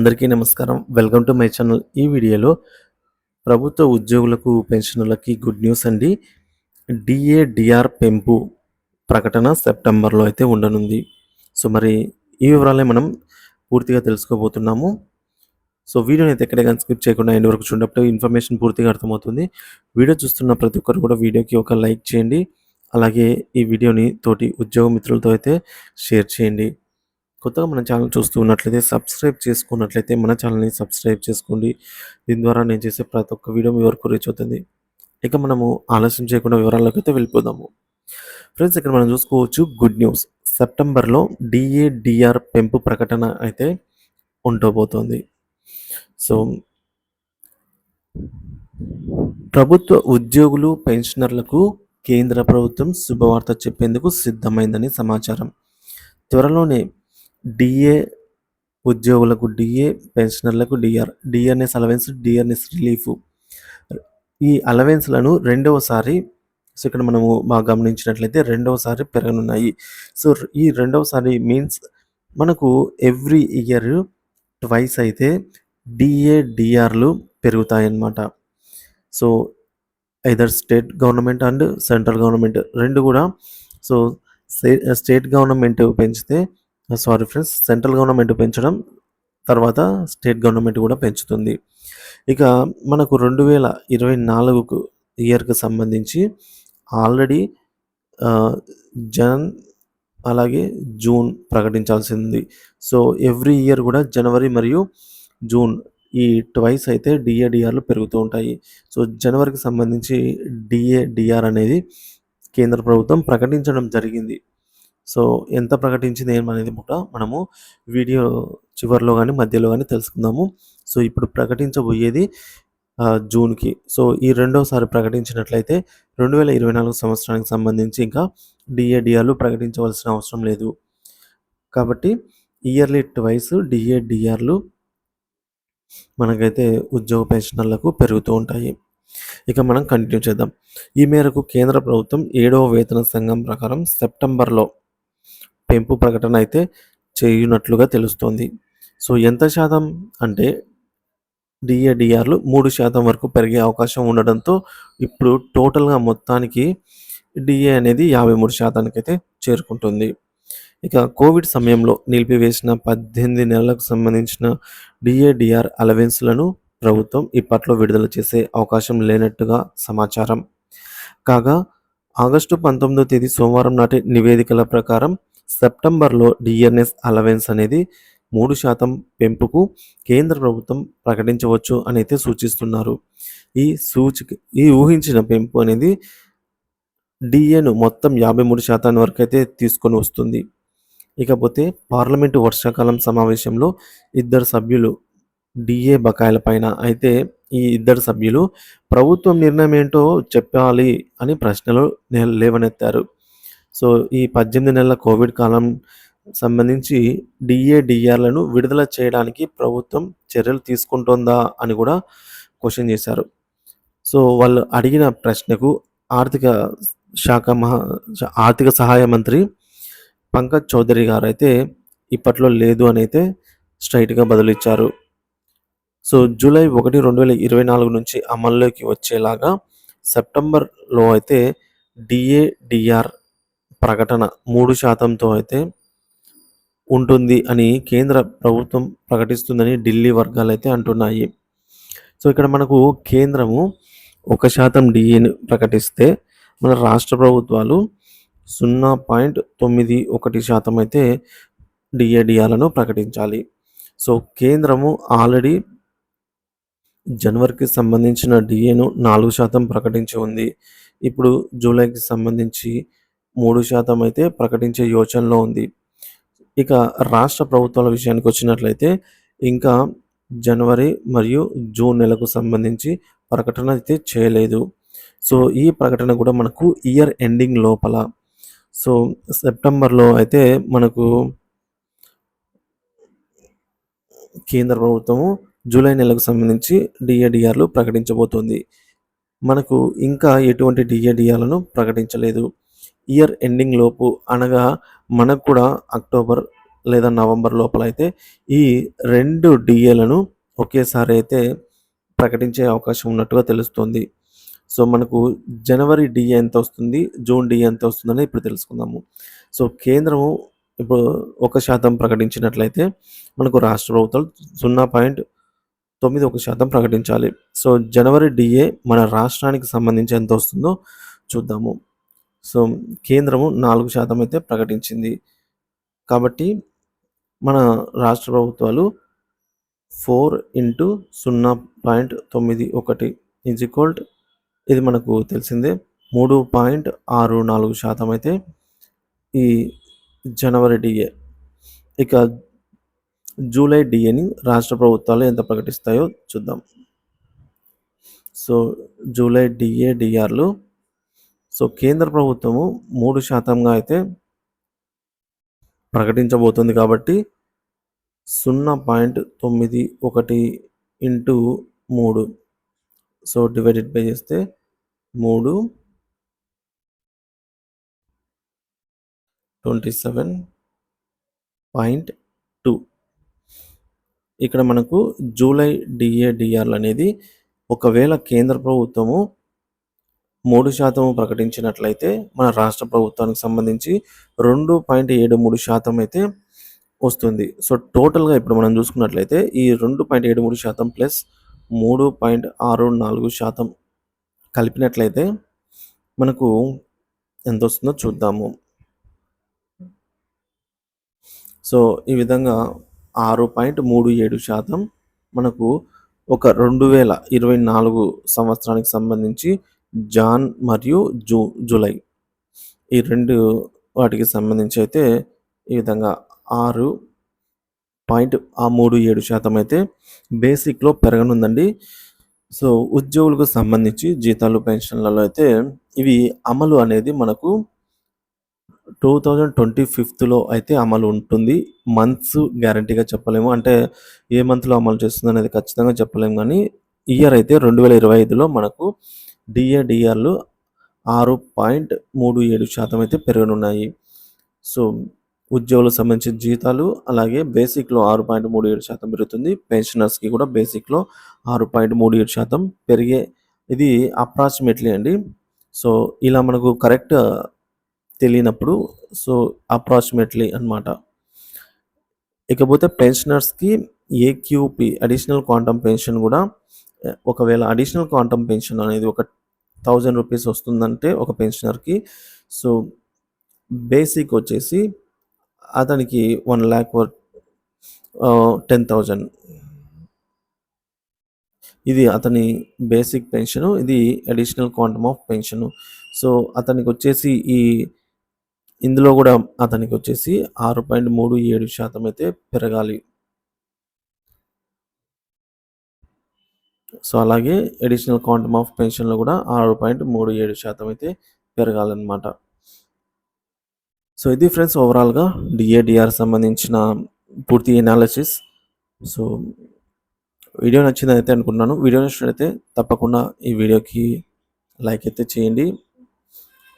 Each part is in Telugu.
అందరికీ నమస్కారం. Welcome to my channel. ఈ వీడియోలో ప్రభుత్వ ఉద్యోగులకు పెన్షనర్లకి గుడ్ న్యూస్ అండి. డిఏడిఆర్ పెంపు ప్రకటన సెప్టెంబర్లో అయితే ఉండనుంది. సో మరి ఈ వివరాలే మనం పూర్తిగా తెలుసుకోబోతున్నాము. సో వీడియోని అయితే ఎక్కడ కానీ స్కిప్ చేయకుండా ఎండ్ వరకు చూడప్పుడు ఇన్ఫర్మేషన్ పూర్తిగా అర్థమవుతుంది. వీడియో చూస్తున్న ప్రతి ఒక్కరు కూడా వీడియోకి ఒక లైక్ చేయండి. అలాగే ఈ వీడియోని తోటి ఉద్యోగ మిత్రులతో అయితే షేర్ చేయండి. కొత్తగా మన ఛానల్ చూస్తూ ఉన్నట్లయితే సబ్స్క్రైబ్ చేసుకున్నట్లయితే మన ఛానల్ని సబ్స్క్రైబ్ చేసుకోండి. దీని ద్వారా నేను చేసే ప్రతి ఒక్క వీడియో మీ వరకు రీచ్ అవుతుంది. ఇక మనము ఆలస్యం చేయకుండా వివరాల్లోకి అయితే వెళ్ళిపోదాము. ఫ్రెండ్స్ ఇక్కడ మనం చూసుకోవచ్చు గుడ్ న్యూస్. సెప్టెంబర్లో డిఏడిఆర్ పెంపు ప్రకటన అయితే ఉండబోతోంది. సో ప్రభుత్వ ఉద్యోగులు పెన్షనర్లకు కేంద్ర ప్రభుత్వం శుభవార్త చెప్పేందుకు సిద్ధమైందని సమాచారం. త్వరలోనే డిఏ ఉద్యోగులకు డిఏ పెన్షనర్లకు DR. DRs allowance DRs relief ఈ అలవెన్స్లను రెండవసారి సో ఇక్కడ మనము బాగా గమనించినట్లయితే రెండవసారి పెరగనున్నాయి. సో ఈ రెండవసారి మీన్స్ మనకు ఎవ్రీ ఇయర్ ట్వైస్ అయితే డిఏ డిఆర్లు పెరుగుతాయన్నమాట. So either state government and central government రెండు కూడా. సో స్టేట్ గవర్నమెంట్ పెంచితే సారీ ఫ్రెండ్స్ సెంట్రల్ గవర్నమెంట్ పెంచడం తర్వాత స్టేట్ గవర్నమెంట్ కూడా పెంచుతుంది. ఇక మనకు రెండు వేల ఇరవై నాలుగుకు ఇయర్కి సంబంధించి ఆల్రెడీ జన్ అలాగే జూన్ ప్రకటించాల్సింది. సో ఎవ్రీ ఇయర్ కూడా జనవరి మరియు జూన్ ఈ ట్వైస్ అయితే డిఏడిఆర్లు పెరుగుతూ ఉంటాయి. సో జనవరికి సంబంధించి డిఏడిఆర్ అనేది కేంద్ర ప్రభుత్వం ప్రకటించడం జరిగింది. సో ఎంత ప్రకటించింది ఏమనేది కూడా మనము వీడియో చివరిలో కానీ మధ్యలో కానీ తెలుసుకుందాము. సో ఇప్పుడు ప్రకటించబోయేది జూన్కి. సో ఈ రెండోసారి ప్రకటించినట్లయితే రెండు వేల ఇరవై నాలుగు సంవత్సరానికి సంబంధించి ఇంకా డిఏడిఆర్లు ప్రకటించవలసిన అవసరం లేదు. కాబట్టి ఇయర్లీ ట్వైస్ డిఏడిఆర్లు మనకైతే ఉద్యోగ పెన్షనర్లకు పెరుగుతూ ఉంటాయి. ఇక మనం కంటిన్యూ చేద్దాం. ఈ మేరకు కేంద్ర ప్రభుత్వం ఏడవ వేతన సంఘం ప్రకారం సెప్టెంబర్లో పెంపు ప్రకటన అయితే చేయునట్లుగా తెలుస్తోంది. సో ఎంత శాతం అంటే డిఏడిఆర్లు మూడు శాతం వరకు పెరిగే అవకాశం ఉండడంతో ఇప్పుడు టోటల్గా మొత్తానికి డిఏ అనేది యాభై మూడు శాతానికి అయితే చేరుకుంటుంది. ఇక కోవిడ్ సమయంలో నిలిపివేసిన పద్దెనిమిది నెలలకు సంబంధించిన డిఏడిఆర్ అలవెన్స్లను ప్రభుత్వం ఇప్పట్లో విడుదల చేసే అవకాశం లేనట్టుగా సమాచారం. కాగా ఆగస్టు పంతొమ్మిదో తేదీ సోమవారం నాటి నివేదికల ప్రకారం సెప్టెంబర్లో డిఎన్ఎస్ అలవెన్స్ అనేది మూడు శాతం పెంపుకు కేంద్ర ప్రభుత్వం ప్రకటించవచ్చు అని అయితే సూచిస్తున్నారు. ఈ సూచిక ఈ ఊహించిన పెంపు అనేది డిఏను మొత్తం యాభై మూడు శాతాన్ని వరకు అయితే తీసుకొని వస్తుంది. ఇకపోతే పార్లమెంటు వర్షాకాలం సమావేశంలో ఇద్దరు సభ్యులు డిఏ బకాయిల పైన అయితే ఈ ఇద్దరు సభ్యులు ప్రభుత్వం నిర్ణయం ఏంటో చెప్పాలి అని ప్రశ్నలు లేవనెత్తారు. సో ఈ పద్దెనిమిది నెలల కోవిడ్ కాలం సంబంధించి డిఏడిఆర్లను విడుదల చేయడానికి ప్రభుత్వం చర్యలు తీసుకుంటుందా అని కూడా క్వశ్చన్ చేశారు. సో వాళ్ళు అడిగిన ప్రశ్నకు ఆర్థిక శాఖ మహా ఆర్థిక సహాయ మంత్రి పంకజ్ చౌదరి గారు అయితే ఇప్పట్లో లేదు అని అయితే స్ట్రైట్గా బదులిచ్చారు సో జూలై ఒకటి రెండు వేల ఇరవై నాలుగు నుంచి అమల్లోకి వచ్చేలాగా సెప్టెంబర్లో అయితే డిఏడిఆర్ ప్రకటన మూడు శాతంతో అయితే ఉంటుంది అని కేంద్ర ప్రభుత్వం ప్రకటిస్తుందని ఢిల్లీ వర్గాలు అయితే అంటున్నాయి. సో ఇక్కడ మనకు కేంద్రము ఒక శాతం డిఏని ప్రకటిస్తే మన రాష్ట్ర ప్రభుత్వాలు సున్నా పాయింట్ తొమ్మిది ఒకటి శాతం అయితే డిఏడిఆలను ప్రకటించాలి. సో కేంద్రము ఆల్రెడీ జనవరికి సంబంధించిన డిఏను నాలుగు శాతం ప్రకటించి ఉంది. ఇప్పుడు జూలైకి సంబంధించి మూడు శాతం అయితే ప్రకటించే యోచనలో ఉంది. ఇక రాష్ట్ర ప్రభుత్వాల విషయానికి వచ్చినట్లయితే ఇంకా జనవరి మరియు జూన్ నెలకు సంబంధించి ప్రకటన అయితే చేయలేదు. సో ఈ ప్రకటన కూడా మనకు ఇయర్ ఎండింగ్ లోపల. సో సెప్టెంబర్లో అయితే మనకు కేంద్ర ప్రభుత్వము జూలై నెలకు సంబంధించి డిఏడిఆర్లు ప్రకటించబోతోంది. మనకు ఇంకా ఎటువంటి డిఏడిఆర్లను ప్రకటించలేదు. ఇయర్ ఎండింగ్ లోపు అనగా మనకు కూడా అక్టోబర్ లేదా నవంబర్ లోపల అయితే ఈ రెండు డిఏలను ఒకేసారి అయితే ప్రకటించే అవకాశం ఉన్నట్టుగా తెలుస్తుంది. సో మనకు జనవరి డిఏ ఎంత వస్తుంది జూన్ డిఏ ఎంత వస్తుందని ఇప్పుడు తెలుసుకుందాము. సో కేంద్రము ఇప్పుడు ఒక శాతం ప్రకటించినట్లయితే మనకు రాష్ట్ర ప్రభుత్వాలు సున్నా పాయింట్ తొమ్మిది ఒక శాతం ప్రకటించాలి. సో జనవరి డిఏ మన రాష్ట్రానికి సంబంధించి ఎంత వస్తుందో చూద్దాము. సో కేంద్రము నాలుగు శాతం అయితే ప్రకటించింది. కాబట్టి మన రాష్ట్ర ప్రభుత్వాలు ఫోర్ ఇంటూ సున్నా పాయింట్ తొమ్మిది ఒకటి ఈజ్ ఈక్వల్డ్ ఇది మనకు తెలిసిందే. మూడు పాయింట్ ఆరు నాలుగు శాతం అయితే ఈ జనవరి డిఏ. ఇక జూలై డిఏని రాష్ట్ర ప్రభుత్వాలు ఎంత ప్రకటిస్తాయో చూద్దాం. సో జూలై డిఏ డిఆర్లు సో కేంద్ర ప్రభుత్వము మూడు శాతంగా అయితే ప్రకటించబోతుంది కాబట్టి సున్నా పాయింట్ తొమ్మిది ఒకటి ఇంటూ మూడు. సో డివైడెడ్ బై చేస్తే మూడు ట్వంటీ సెవెన్ పాయింట్ టూ. ఇక్కడ మనకు జూలై డిఏడిఆర్లు అనేది ఒకవేళ కేంద్ర ప్రభుత్వము మూడు శాతం ప్రకటించినట్లయితే మన రాష్ట్ర ప్రభుత్వానికి సంబంధించి రెండు పాయింట్ ఏడు మూడు శాతం అయితే వస్తుంది. సో టోటల్గా ఇప్పుడు మనం చూసుకున్నట్లయితే ఈ రెండు పాయింట్ ఏడు మూడు శాతం ప్లస్ మూడు పాయింట్ ఆరు నాలుగు శాతం కలిపినట్లయితే మనకు ఎంత వస్తుందో చూద్దాము. సో ఈ విధంగా ఆరు పాయింట్ మూడు ఏడు శాతం మనకు ఒక రెండు వేల ఇరవై నాలుగు సంవత్సరానికి సంబంధించి జాన్ మరియు జూ జూలై. ఈ రెండు వాటికి సంబంధించి అయితే ఈ విధంగా ఆరు పాయింట్ ఆ మూడు ఏడు శాతం అయితే బేసిక్లో పెరగనుందండి. సో ఉద్యోగులకు సంబంధించి జీతాలు పెన్షన్లలో అయితే ఇవి అమలు అనేది మనకు టూ థౌజండ్ ట్వంటీ ఫిఫ్త్లో అయితే అమలు ఉంటుంది. మంత్స్ గ్యారంటీగా చెప్పలేము. అంటే ఏ మంత్లో అమలు చేస్తుంది అనేది ఖచ్చితంగా చెప్పలేము. కానీ ఇయర్ అయితే రెండు వేల ఇరవై ఐదులో మనకు డిఏడిఆర్లు ఆరు పాయింట్ మూడు ఏడు శాతం అయితే పెరగనున్నాయి. సో ఉద్యోగులకు సంబంధించిన జీతాలు అలాగే బేసిక్లో ఆరు పాయింట్ మూడు ఏడు శాతం పెరుగుతుంది. పెన్షనర్స్కి కూడా బేసిక్లో ఆరు పాయింట్ మూడు ఏడు శాతం పెరిగే ఇది అప్రాక్సిమేట్లీ అండి. సో ఇలా మనకు కరెక్ట్ తెలియనప్పుడు సో అప్రాక్సిమేట్లీ అనమాట ఇకపోతే పెన్షనర్స్కి ఏక్యూపి అడిషనల్ క్వాంటమ్ పెన్షన్ కూడా ఒకవేళ అడిషనల్ క్వాంటమ్ పెన్షన్ అనేది ఒక థౌజండ్ రూపీస్ వస్తుందంటే ఒక పెన్షనర్కి. సో బేసిక్ వచ్చేసి అతనికి వన్ ల్యాక్ టెన్ థౌజండ్. ఇది అతని బేసిక్ పెన్షను ఇది additional quantum of pension. So అతనికి వచ్చేసి ఈ ఇందులో కూడా అతనికి వచ్చేసి ఆరు పాయింట్ మూడు ఏడు శాతం అయితే పెరగాలి. సో అలాగే అడిషనల్ క్వాంటమ్ ఆఫ్ పెన్షన్లో కూడా ఆరు పాయింట్ మూడు ఏడు శాతం అయితే పెరగాలన్నమాట. సో ఇది ఫ్రెండ్స్ ఓవరాల్గా డిఏడిఆర్ సంబంధించిన పూర్తి ఎనాలిసిస్ సో వీడియో నచ్చింది అయితే అనుకుంటున్నాను. వీడియో నచ్చినట్లయితే తప్పకుండా ఈ వీడియోకి లైక్ అయితే చేయండి.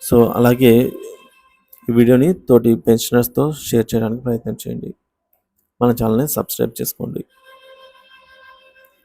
సో అలాగే ఈ వీడియోని తోటి పెన్షనర్స్తో షేర్ చేయడానికి ప్రయత్నం చేయండి. మన ఛానల్ని సబ్స్క్రైబ్ చేసుకోండి.